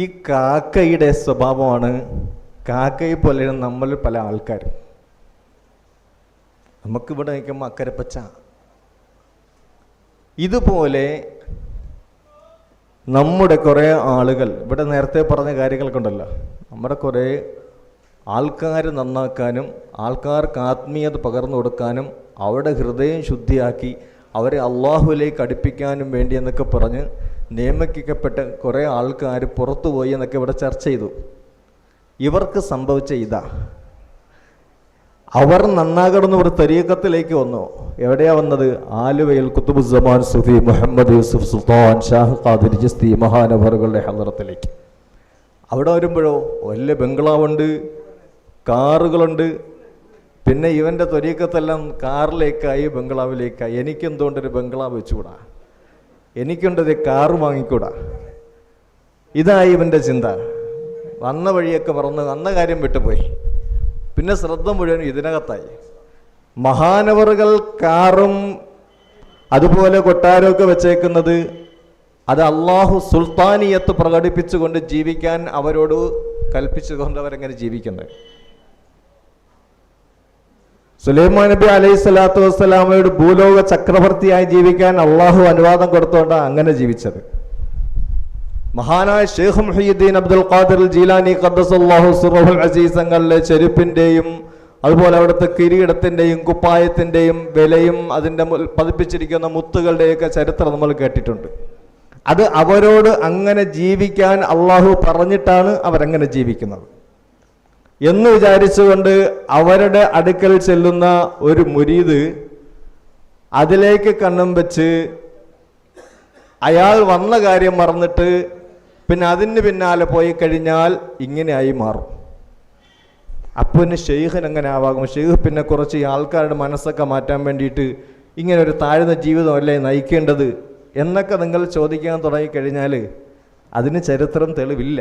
ഈ കാക്കയുടെ സ്വഭാവമാണ് കാക്കയെ പോലെ നമ്മൾ പല ആൾക്കാർ. നമുക്കിവിടെ നിൽക്കുമ്പോൾ അക്കരപ്പച്ച ഇതുപോലെ നമ്മുടെ കുറേ ആളുകൾ ഇവിടെ നേരത്തെ പറഞ്ഞ കാര്യങ്ങളൊക്കെ ഉണ്ടല്ലോ നമ്മുടെ കുറേ ആൾക്കാർ നന്നാക്കാനും ആൾക്കാർക്ക് ആത്മീയത പകർന്നു കൊടുക്കാനും അവരുടെ ഹൃദയം ശുദ്ധിയാക്കി അവരെ അള്ളാഹുലേക്ക് അടുപ്പിക്കാനും വേണ്ടി എന്നൊക്കെ പറഞ്ഞ് നിയമിക്കപ്പെട്ട കുറേ ആൾക്കാർ പുറത്തുപോയി എന്നൊക്കെ ഇവിടെ ചർച്ച ചെയ്തു. ഇവർക്ക് സംഭവിച്ച ഇതാ. അവർ നന്നാകണമെന്ന് ഒരു തരീക്കത്തിലേക്ക് വന്നു. എവിടെയാ വന്നത്? ആലുവയിൽ കുത്തുബുസമാൻ സുഫി മുഹമ്മദ് യൂസുഫ് സുൽത്താൻ ഷാഹ് ഖാദിർ ജിസ്തി മഹാനവറുകളുടെ ഹലറത്തിലേക്ക് അവിടെ വരുമ്പോഴോ വലിയ ബംഗ്ലാവുണ്ട് കാറുകളുണ്ട്. പിന്നെ ഇവന്റെ തൊരീക്കത്തെല്ലാം കാറിലേക്കായി ബംഗ്ലാവിലേക്കായി. എനിക്കെന്തുകൊണ്ടൊരു ബംഗ്ലാവ് വെച്ചുകൂടാ? എനിക്കുണ്ടൊരു കാറ് വാങ്ങിക്കൂടാ. ഇതായി ഇവന്റെ ചിന്ത. വന്ന വഴിയൊക്കെ മറന്ന് വന്ന കാര്യം വിട്ടുപോയി. പിന്നെ ശ്രദ്ധ മുഴുവൻ ഇതിനകത്തായി. മഹാനവറുകൾ കാറും അതുപോലെ കൊട്ടാരമൊക്കെ വെച്ചേക്കുന്നത് അത് അള്ളാഹു സുൽത്താനിയത്ത് പ്രകടിപ്പിച്ചുകൊണ്ട് ജീവിക്കാൻ അവരോട് കൽപ്പിച്ചുകൊണ്ട് അവരെങ്ങനെ ജീവിക്കുന്നത് സുലൈമാൻ നബി അലൈഹി സ്വലാത്തു വസ്സലാമയുടെ ഭൂലോക ചക്രവർത്തിയായി ജീവിക്കാൻ അള്ളാഹു അനുവാദം കൊടുത്തുകൊണ്ടാണ് അങ്ങനെ ജീവിച്ചത്. മഹാനായ ഷെയ്ഖ് മുഹീദ്ദീൻ അബ്ദുൽ ഖാദിർ ജീലാനി ഖദ്ദസല്ലാഹു സുറഹുൽ അസീസങ്ങളിലെ ചെരുപ്പിന്റെയും അതുപോലെ അവിടുത്തെ കിരീടത്തിന്റെയും കുപ്പായത്തിന്റെയും വിലയും അതിന്റെ പതിപ്പിച്ചിരിക്കുന്ന മുത്തുകളുടെയൊക്കെ ചരിത്രം നമ്മൾ കേട്ടിട്ടുണ്ട്. അത് അവരോട് അങ്ങനെ ജീവിക്കാൻ അള്ളാഹു പറഞ്ഞിട്ടാണ് അവരങ്ങനെ ജീവിക്കുന്നത്. എന്ന് വിചാരിച്ചുകൊണ്ട് അവരുടെ അടുക്കൽ ചെല്ലുന്ന ഒരു മുരീത് അതിലേക്ക് കണ്ണും വെച്ച് അയാൾ വന്ന കാര്യം മറന്നിട്ട് പിന്നെ അതിന് പിന്നാലെ പോയി കഴിഞ്ഞാൽ ഇങ്ങനെയായി മാറും. അപ്പോൾ പിന്നെ ഷെയ്ഖൻ എങ്ങനെ ആവാകും. ഷെയ്ഖ് പിന്നെ കുറച്ച് ആൾക്കാരുടെ മനസ്സൊക്കെ മാറ്റാൻ വേണ്ടിയിട്ട് ഇങ്ങനെ ഒരു താഴ്ന്ന ജീവിതമല്ലേ നയിക്കേണ്ടത് എന്നൊക്കെ നിങ്ങൾ ചോദിക്കാൻ തുടങ്ങിക്കഴിഞ്ഞാൽ അതിന് ചരിത്രം തെളിവില്ല.